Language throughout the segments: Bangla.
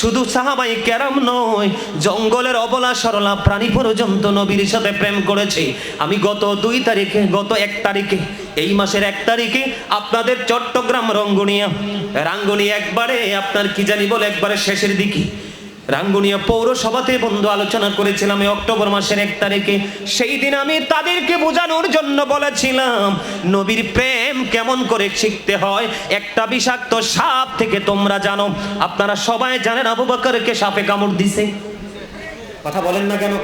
শুধু সাহাবাই কেরাম নয়, জঙ্গলের অবলা সরলা প্রাণী পর্যন্ত নবীর সাথে প্রেম করেছে। আমি গত দুই তারিখে, গত এক তারিখে, এই মাসের এক তারিখে আপনাদের চট্টগ্রাম রঙ্গনিয়া। রাঙ্গনি একবারে, আপনার কি জানি বলে একবারে শেষের দিকে। রাঙ্গুনিয়া পৌরসভাতে বন্ধু আলোচনা করেছিলাম এই অক্টোবর মাসের এক তারিখে। সেই দিন আমি তাদেরকে বোঝানোর জন্য বলেছিলাম, নবীর প্রেম কেমন করে শিখতে হয়? একটা বিষাক্ত সাপ থেকে তোমরা জানো। আপনারা সবাই জানেন আবু বকরকে সাপে কামড় দিছে? কথা বলেন না কেন?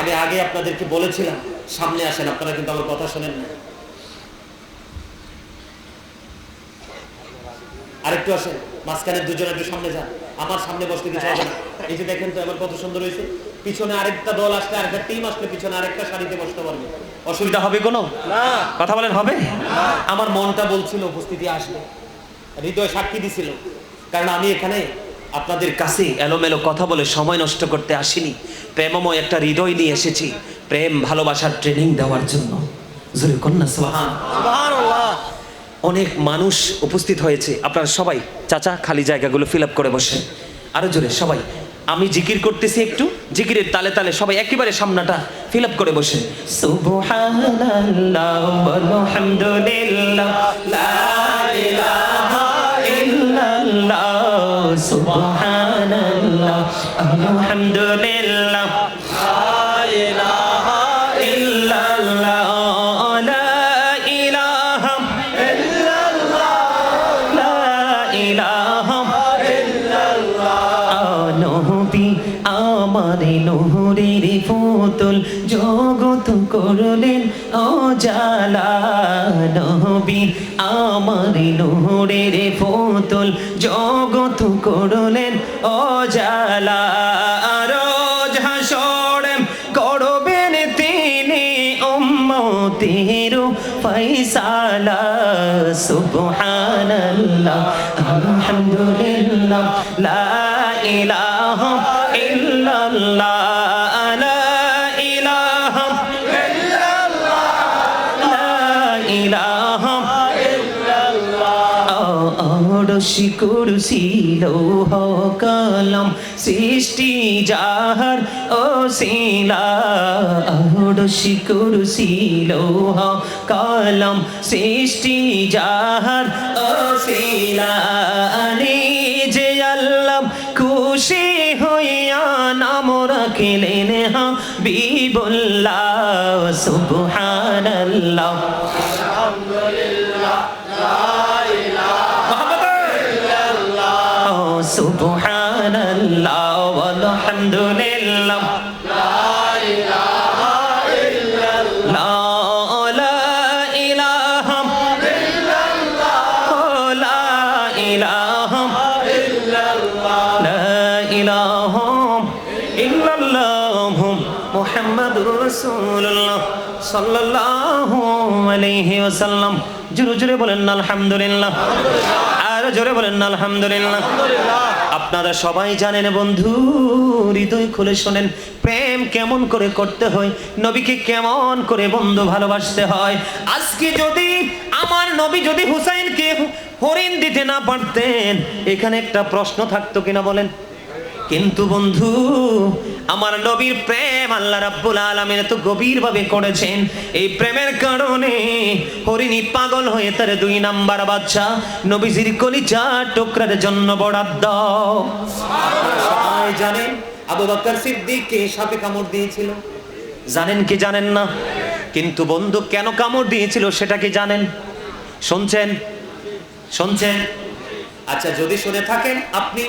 আমি আগে আপনাদেরকে বলেছিলাম, সামনে আসেন, আপনারা কিন্তু আমার কথা শোনেন না। আরেকটু আসেন মাঝখানে দুজন একটু সামনে যান। আমার সামনে বসতে কিছু হবে না। এই যে দেখেন তো আমার কত সুন্দর হয়েছে। পিছনে আরেকটা দল আসলে আরেকটা টিম আসলে পিছনে আরেকটা সারিতে বসতে পারবে। অসুবিধা হবে কোনো? না। কথা বলেন হবে? আমার মনটা বলছিল উপস্থিতি আসবে হৃদয় সাক্ষী দিছিল। কারণ আমি এখানে আপনাদের কাছে এলোমেলো কথা বলে সময় নষ্ট করতে আসিনি। প্রেমময় একটা হৃদয় নিয়ে এসেছি প্রেম ভালোবাসার ট্রেনিং দেওয়ার জন্য। অনেক মানুষ উপস্থিত হয়েছে। আপনারা সবাই চাচা খালি জায়গাগুলো ফিল আপ করে বসে আরও জোরে সবাই। আমি জিকির করতেছি একটু, জিকিরের তালে তালে সবাই একেবারে সামনাটা ফিল আপ করে বসে সুবহানাল্লাহ। করলেন ও জালা আমার নহরের পুতুল জগত করলেন ও জালা রোজ হাসরে করবেন তিনি উম্মতের ফয়সালা। সুবহানাল্লাহ, আলহামদুলিল্লাহ, লা ইলাহা অরশি কুরসি লৌহ কলম সৃষ্টি যাহার ও অরশি কুরসি লৌহ কলম সৃষ্টি যাহার ও শিলা যে আল্লাহ খুশি হইয়া নাম রাখিলেন হা বিবুল্লাহ সুবহানাল্লাহ। সাল্লাল্লাহু আলাইহি ওয়াসাল্লাম। জোরে বলেন আলহামদুলিল্লাহ। আর জোরে বলেন আলহামদুলিল্লাহ। আপনারা সবাই জানেন বন্ধু, হৃদয় খুলে শোনেন, প্রেম কেমন করে করতে হয়, নবীকে কেমন করে বন্ধু ভালোবাসতে হয়। আজকে যদি আমার নবী যদি হুসাইনকে হরিণ দিতে না পারতেন, এখানে একটা প্রশ্ন থাকতো কিনা বলেন? কিন্তু বন্ধু আমার নবীর প্রেম আল্লাহ রাব্বুল আলামিন এত গভীর ভাবে করেছেন। এই প্রেমের কারণে হরিণী পাগল হয়ে তার দুই নাম্বার বাচ্চা নবীজির কলিজা টুকরার জন্য বরাদ্দ। জানেন আবু বকর সিদ্দিককে সাপে কামড় দিয়েছিল। জানেন কি জানেন না? কিন্তু বন্ধু কেন কামড় দিয়েছিল সেটা কি জানেন? শুনছেন? শুনছেন? আচ্ছা যদি শুনে থাকেন আপনি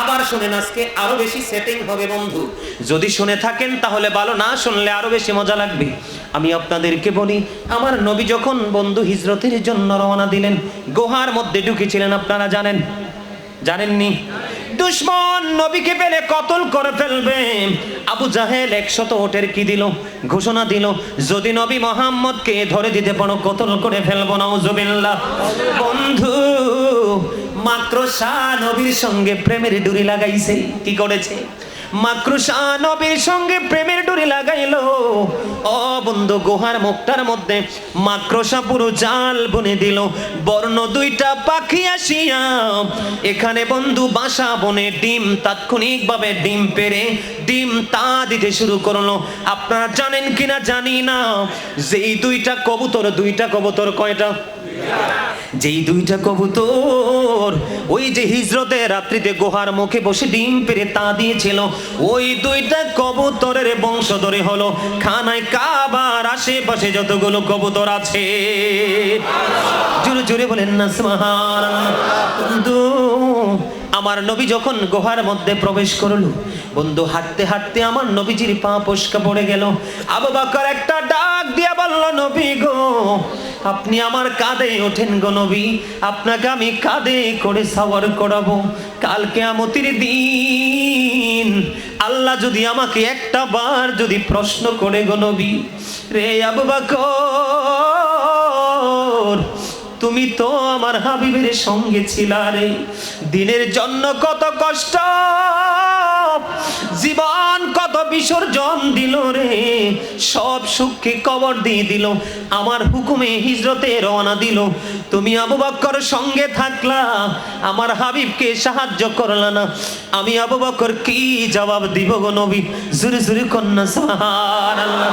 আবার শোনেন আজকে আরও বেশি সেটিং হবে বন্ধু। যদি শুনে থাকেন তাহলে ভালো, না শুনলে আরও বেশি মজা লাগবে। আমি আপনাদেরকে বলি, আমার নবী যখন বন্ধু হিজরতের জন্য রওনা দিলেন, গুহার মধ্যে ঢুকেছিলেন, আপনারা জানেন? জানেননি? দুশ্মন নবীকে পেলে কতল করে ফেলবে? আবু জাহেল একশত ওটের কি দিল? ঘোষণা দিল, যদি নবী মোহাম্মদকে ধরে দিতে পারো, কতল করে ফেলব না বন্ধু মাত্র শাহ নবীর সঙ্গে প্রেমের ডুরি লাগাইছে। কি করেছে? মাকড়সা নবীর সঙ্গে প্রেমের ডুরি লাগাইলো। ও বন্ধু, গুহার মুখটার মধ্যে মাকড়সা পুরো জাল বুনে দিল। বর্ণ দুইটা পাখি আসিয়া এখানে বন্ধু বাসা বনে ডিম তাৎক্ষণিকভাবে ডিম পেরে ডিম তা দিতে শুরু করল। আপনারা জানেন কিনা জানি না। যেই দুইটা কবুতর দুইটা কবুতর কয়টা? যেই দুইটা কবুতর, ওই যে হিজরতে রাত্রিতে গোহার মুখে বসে ডিম পেরে তা দিয়েছিল, ওই দুইটা কবুতরের বংশধরে হলো খানায় কাবার আশেপাশে যতগুলো কবুতর আছে। জোরে জোরে বলেন না বন্ধু আমার নবী যখন গুহার মধ্যে প্রবেশ করল, বন্ধু, হাঁটতে হাঁটতে আমার নবীজির পা পস্কা পড়ে গেল। আবু বকর একটা ডাক দিয়ে বলল, নবী গো, আপনি আমার কাঁধে ওঠেন গো নবী, আপনাকে আমি কাঁধে করে সাওয়ার করাবো। কালকে আমতির দিন আল্লাহ যদি আমাকে একটা বার যদি প্রশ্ন করে গো নবী, রে আবু বকর তুমি তো আমার হাবিবের সঙ্গে ছিলা রে। দিনের জন্য কত কষ্ট, জীবন কত বিসর্জন দিল রে। সব সুখকে কবর দিয়ে দিল, আমার হুকুমে হিজরতে রওনা দিল। তুমি আবু বক্কর সঙ্গে থাকলা, আমার হাবিবকে সাহায্য করলা না। আমি আবু বক্কর কি জবাব দিব গো নবী? জুরি জুরে কন্যা, সুবহানাল্লাহ।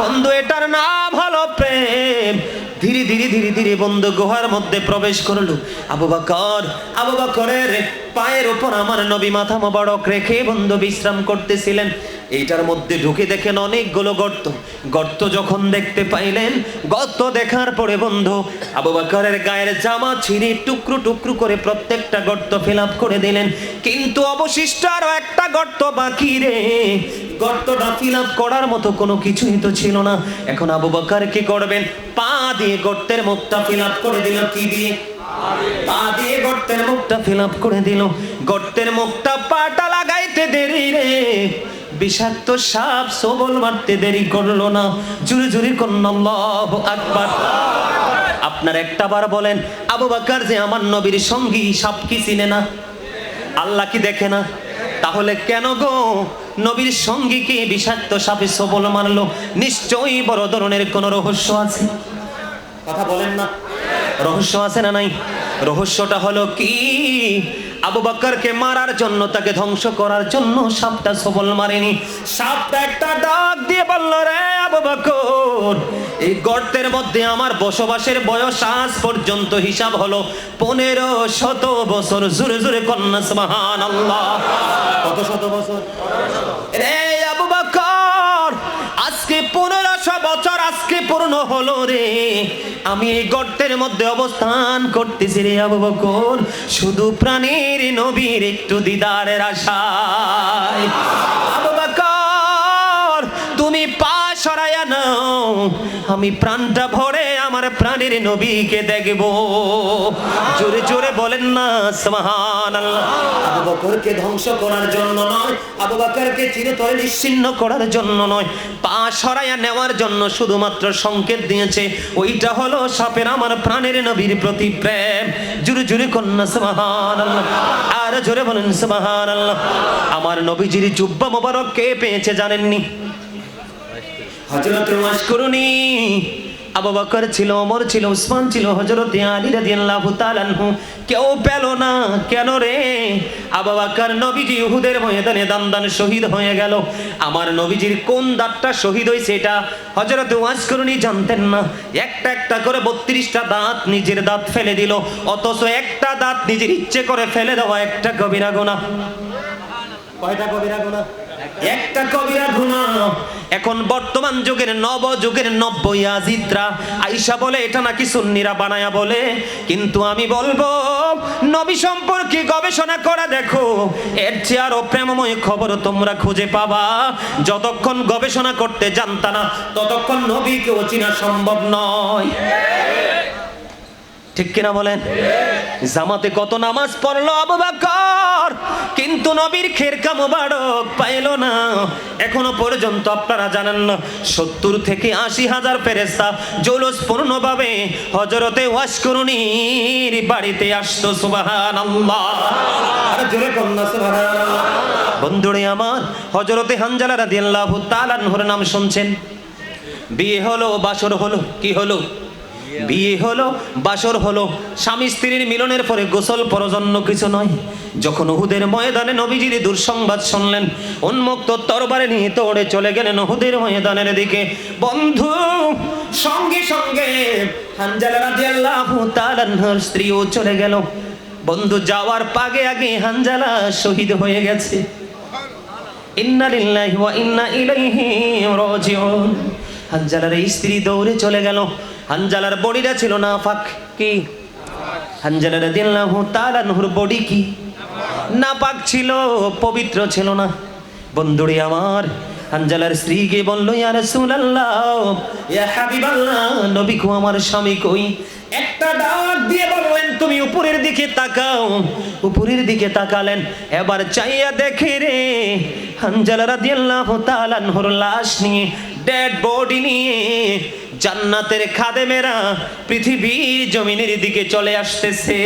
বন্ধু, এটার নাম হলো প্রেম। ধীরে ধীরে ধীরে ধীরে বন্ধ গুহার মধ্যে প্রবেশ করল। আবু বাকর, আবু বাকরের পায়ের উপর আমার নবী মাথা মোবারক রেখে বন্ধু বিশ্রাম করতেছিলেন। এইটার মধ্যে ঢুকে দেখেন অনেকগুলো গর্ত। গর্ত যখন দেখতে পাইলেন, গর্ত দেখার পরে বন্ধু, আবু বকরের গায়ের জামা ছিঁড়ে টুকরো টুকরো করে প্রত্যেকটা গর্ত ফিল করে দিলেন। কিন্তু অবশিষ্ট আরও একটা গর্ত বাকি রে। গর্তটা ফিল করার মতো কোনো কিছুই তো ছিল না। এখন আবু বকর কি করবেন? পা দিয়ে গর্তের মুখটা ফিল করে দিল কি দিয়ে? পা দিয়ে গর্তের মুখটা ফিল করে দিল। গর্তের মুখটা পাটা লাগাইতে দেরি রে। বিষাক্ত সাপ সবল মারতে দেরি করল না। জুড়ে জুড়ে কন্নাল্লাহু আকবার। আপনার একটা বার বলেন, আবু বাকার যে আমার নবীর সঙ্গী, সাপ কি চিনে না? আল্লাহ কি দেখে না? তাহলে কেন গো? নবীর সঙ্গী সঙ্গীকে বিষাক্ত সাপে সবল মারলো? নিশ্চয়ই বড় ধরনের কোন রহস্য আছে। কথা বলেন না। রহস্য আছে না নাই? রহস্যটা হলো কি? আবু বকরকে মারার জন্য, তাকে ধ্বংস করার জন্য সাপটা সবল মারেনি। সাপটা একটা ডাক দিয়ে বলল, রে আবু বকর এই গর্তের মধ্যে আমার বসবাসের বয়স আজ পর্যন্ত হিসাব হলো পনেরো শত বছর। জুড়ে জুড়ে কন্যা, সুবহানাল্লাহ। কত শত বছর? রে পনেরোশো বছর আজকে পূর্ণ হলো রে। আমি এই গর্তের মধ্যে অবস্থান করতেছি রে আবু বকর। শুধু প্রাণীর নবীর একটু দিদারের আশায়। সরাইয়া নাও। আমি প্রাণটা ভরে আমার প্রাণের নবীকে দেখব। জোরে জোরে বলেন না সুবহান আবু ধ্বংস করার জন্য নয়, আবু চিরতরে নিশ্চিন্ন করার জন্য নয়, পা সরাইয়া নেওয়ার জন্য শুধুমাত্র সংকেত দিয়েছে, ওইটা হলো সাপের আমার প্রাণের নবীর প্রতি প্রেম। জুরে জোরে কন্যা সুবহান আর জোরে বলেন সুবহান আমার নবীজির জুব্বা মোবারক কে পেয়েছে জানেননি? হজরত মাশকুরুনি আবু বকর ছিল, ওমর ছিল, উসমান ছিল, হযরত আলী রাদিয়াল্লাহু তাআলা আনহু। কেউ পেল না, কেন রে? আবু বকর নবীজি উহুদের ময়দানে দান দান শহীদ হয়ে গেল। আমার নবীজির কোন দাঁতটা শহীদ হয়েছে এটা হযরত ওয়াসকুরুনি জানতেন না। একটা একটা করে 32টা দাঁত নিজের দাঁত ফেলে দিল, অথচ একটা দাঁত নিজের ইচ্ছে করে ফেলে দেওয়া একটা কবিরা গুনাহ। কয়টা কবিরা গুনাহ? একটা কবিরা গুনাহ এখন বর্তমান যুগের নব যুগের নব্য ইয়াজিদরা আইসা বলে, এটা নাকি সুন্নিরা বানায়া বলে? কিন্তু আমি বলব, নবী সম্পর্কে গবেষণা করা দেখো। এর চেয়ে আরও প্রেমময় খবর তোমরা খুঁজে পাবা। যতক্ষণ গবেষণা করতে জানতা না, ততক্ষণ নবীকে চেনা সম্ভব নয়। ঠিক কিনা বলেন? জামাতে কত নামাজ পড়ল আবু বকর? কিন্তু নবীর খেরকা মোবারক পাইলো না। এখনও পর্যন্ত আপনারা জানেন না সত্তর থেকে আশি হাজার ফেরেস্তা জৌলস পূর্ণভাবে হজরতে ওয়াশকরুনির বাড়িতে আসতো সুবাহান আল্লাহ বন্ধুরে আমার হজরতে হানজালা রাদিয়াল্লাহু তাআলা আনহুর নাম শুনছেন? বিয়ে হলো বাসর হলো কি হলো? বিয়ে হলো বাসর হলো। স্বামী স্ত্রীর মিলনের পরে গোসল পরজন্য কিছু নয়। যখন উহুদের ময়দানে নবীজির দুঃসংবাদ শুনলেন, উন্মুক্ত তরবারে নিয়ে তোড়ে চলে গেলেন উহুদের ময়দানের দিকে। বন্ধু, সঙ্গে সঙ্গে হানজালা রাদিয়াল্লাহু তাআলা আনহার স্ত্রীও চলে গেল। বন্ধু, যাওয়ার পাগে আগে হানজালা শহীদ হয়ে গেছে। ইন্না লিল্লাহি ওয়া ইন্না ইলাইহি রাজিউন। হানজালার স্ত্রী দৌড়ে চলে গেল। হানজালার বডিটা ছিল না ফাক কি? হানজালা রাদিয়াল্লাহু তাআলা নূর বডি কি? না পাক ছিল, পবিত্র ছিল না। বন্ধুরে আমার, হানজালার স্ত্রীকে বলল, ইয়া রাসূলুল্লাহ, ইয়া হাবিবাল্লাহ নবী কো আমার স্বামী কই? একটা ডাক দিয়ে বললেন, তুমি উপরের দিকে তাকাও, উপরের দিকে তাকালেন। এবার চাইয়া দেখে রে, হানজালা রাদিয়াল্লাহু তাআলা আনহুর লাশ নিয়ে ডেড বডি নিয়ে জান্নাতের খাদেমেরা পৃথিবীর জমিনের দিকে চলে আসতেছে।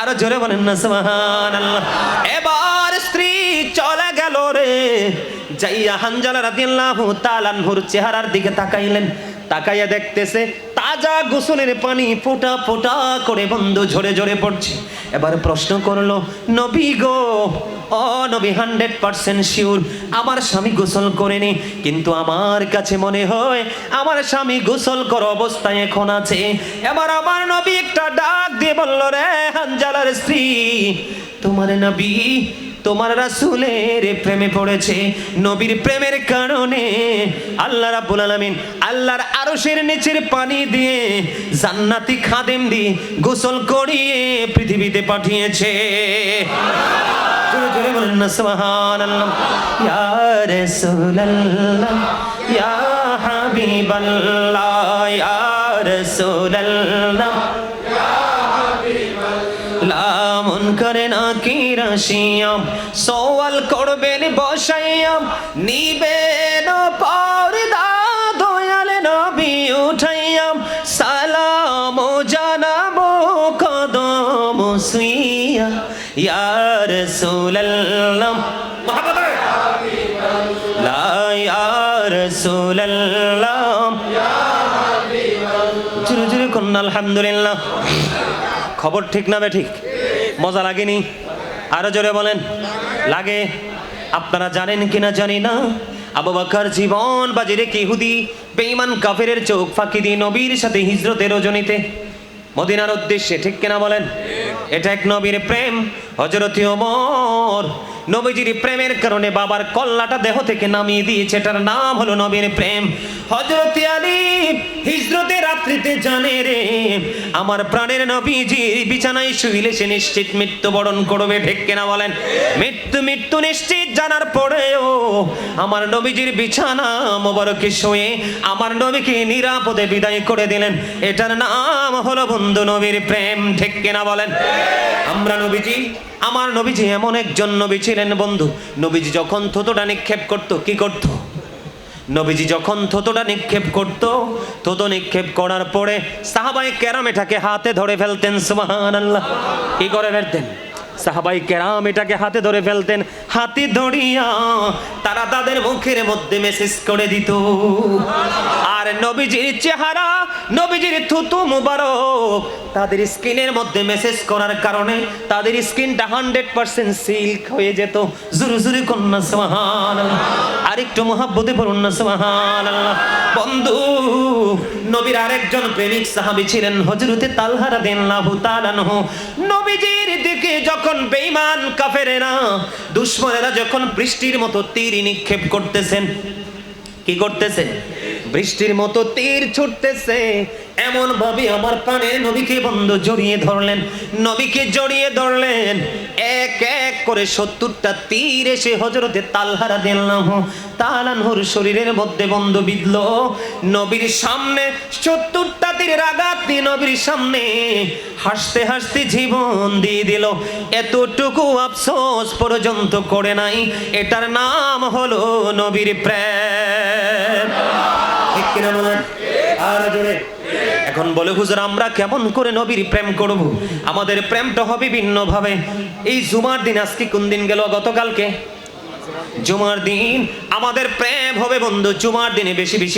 আরও জোরে বলেন না, সুবহানাল্লাহ। এবার স্ত্রী চলে গেল রে। যাইয়া হানজালা রাদিয়াল্লাহু তাআলা আনহুর চেহারার দিকে তাকাইলেন। তাকাইয়া দেখতেছে তাজা গোসলের পানি ফোঁটা ফোঁটা করে বন্ধু ঝরে ঝরে পড়ছে। এবার প্রশ্ন করল, নবী গো? ও নবী হান্ড্রেড পার্সেন্ট শিওর আমার স্বামী গোসল করেনি। কিন্তু আমার কাছে মনে হয়, আমার স্বামী গোসল কর অবস্থায় এখন আছে। এবার আমার নবী একটা ডাক দিয়ে বলল, রে হানজালার স্ত্রী, তোমার নবী তোমার রাসূলের প্রেমে পড়েছে, নবীর প্রেমের কারণে। আল্লাহ রাব্বুল আলামিন আল্লাহর আরশের নিচের পানি দিয়ে জান্নাতি খাদেম দিয়ে গোসল করিয়ে পৃথিবীতে পাঠিয়েছে। ইয়া হাবিবাল্লাহ, ইয়া লামন করে না কি রাশিয়াম সওয়াল করবেন বসাইয়াম নিবেন পর্দা দয়াল নবী উঠাইয়াম সালাম জানাব কদম সুইয়া, ইয়া ইয়া জোরে করুন, আলহামদুলিল্লাহ। খবর ঠিক না বে ঠিক? মজা লাগেনি? আরও জোরে বলেন, লাগে? আপনারা জানেন কিনা জানি না। আবু বকর জীবন বাজি রেখে হুদি বেঈমান কাফেরের চোখ ফাঁকি দিয়ে নবীর সাথে হিজরতের রজনীতে। মদিনার উদ্দেশ্যে ঠিক কিনা বলেন? এটা এক নবীর প্রেম হজরতি ওমর নবীজির প্রেমের কারণে বাবার কল্লাটা দেহ থেকে নামিয়ে দিয়েছে, এটার নাম হলো নবীর প্রেম। হজরতি আলী হিজরতে রাত্রিতে জানে রে, আমার প্রাণের নবীজি বিছানায় শুইলে সে নিশ্চিত মৃত্যুবরণ করবে, ঠিক কিনা বলেন? মৃত্যু মৃত্যু নিশ্চিত জানার পরেও আমার নবীজির বিছানা মোবারকে শুয়ে আমার নবীকে নিরাপদে বিদায় করে দিলেন। এটার নাম হলো বন্ধু নবীর প্রেম, ঠিক কিনা বলেন? আমরা নবীজি আমার নবীজি এমন একজন নবী ছিলেন বন্ধু। নবীজি যখন থতোটা নিক্ষেপ করত, কি করত? নবীজি যখন থতোটা নিক্ষেপ করত, থতো নিক্ষেপ করার পরে সাহাবাই ক্যারামেটাকে হাতে ধরে ফেলতেন, সুবহানাল্লাহ। কি করে ফেলতেন? সাহাবাই কেরাম এটাকে হাতে ধরে ফেলতেন, হাতে ধরিয়া তারা তাদের মুখের মধ্যে মেসেজ করে দিত। আর নবীজির চেহারা, নবীজির থুতু মুবারক তাদের স্কিনের মধ্যে মেসেজ করার কারণে তাদের স্কিনটা হান্ড্রেড পার্সেন্ট সিল্ক হয়ে যেত। জুরু জুরু কন্যা সুবহান আরেকটু মহাব্বতে পড়ুন না সুবহান বন্ধু নবীর আরেকজন প্রেমিক সাহাবি ছিলেন হজরতে তালহা রাদিয়াল্লাহু তাআলা আনহু। নবীজির দিকে যখন বেঈমান কাফেরেরা, দুশমনেরা যখন বৃষ্টির মতো তীর নিক্ষেপ করতেছেন, কি করতেছে বৃষ্টির মতো তীর ছুটতেছে। এমন ভাবে আমার প্রাণের নবীকে বন্ধ জড়িয়ে ধরলেন, নবীকে জড়িয়ে ধরলেন। এক এক করে সত্তরটা তীর এসে হজরতে তালহারা দিলাম তালানহুর শরীরের মধ্যে বন্ধ বিধল। নবীর সামনে সত্তরটা তীরের আঘাত দিয়ে নবীর সামনে হাসতে হাসতে জীবন দিয়ে দিল। এতটুকু আফসোস পর্যন্ত করে নাই। এটার নাম হলো নবীর প্রেম। আর জোরে। এখন বলে, হুজুর, আমরা কেমন করে নবীর প্রেম করব? আমাদের প্রেমটা হবে ভিন্ন ভাবে এই জুমার দিন আজকে কোন দিন গেল গতকালকে? জুমার দিন, আমাদের প্রেম হবে বন্ধু, জুমার দিনে বেশি বেশি